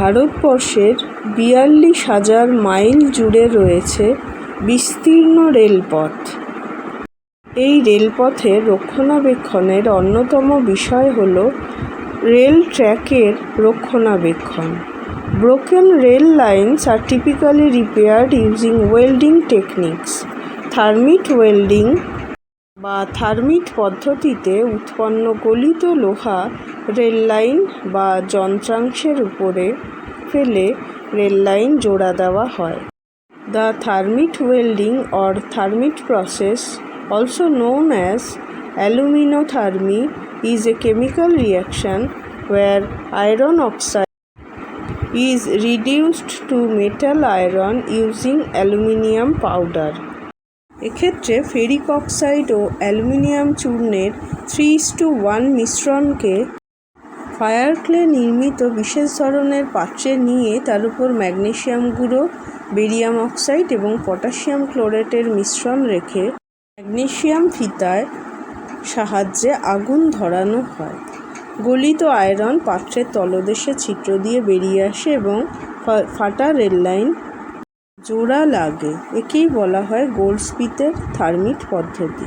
ভারতবর্ষের বিয়াল্লিশ হাজার মাইল জুড়ে রয়েছে বিস্তীর্ণ রেলপথ। এই রেলপথের রক্ষণাবেক্ষণের অন্যতম বিষয় হল রেল ট্র্যাকের রক্ষণাবেক্ষণ। Broken rail lines are typically repaired using welding techniques. Thermit welding বা থার্মিট পদ্ধতিতে উৎপন্ন গলিত লোহা রেল লাইন বা যন্ত্রাংশের উপরে ফেলে রেল লাইন জোড়া দেওয়া হয়। The thermit welding or thermit process also known as aluminothermy is a chemical reaction where iron oxide is reduced to metal iron using aluminium powder এক্ষেত্রে ফেরিক অক্সাইড ও aluminium চূর্ণের three is to one মিশ্রণকে fire clay নির্মিত বিশেষ ধরনের পাত্রে নিয়ে তার উপর ম্যাগনেশিয়াম গুঁড়ো, বেরিয়াম অক্সাইড এবং পটাশিয়াম ক্লোরেটের মিশ্রণ রেখে ম্যাগনেশিয়াম ফিতায় সাহায্যে আগুন ধরানো হয়। গলিত আয়রন পাত্রের তলদেশে ছিদ্র দিয়ে বেরিয়ে আসে এবং ফাটা রেললাইন জোড়া লাগে। একেই বলা হয় গোল্ডস্মিথের থার্মিট পদ্ধতি।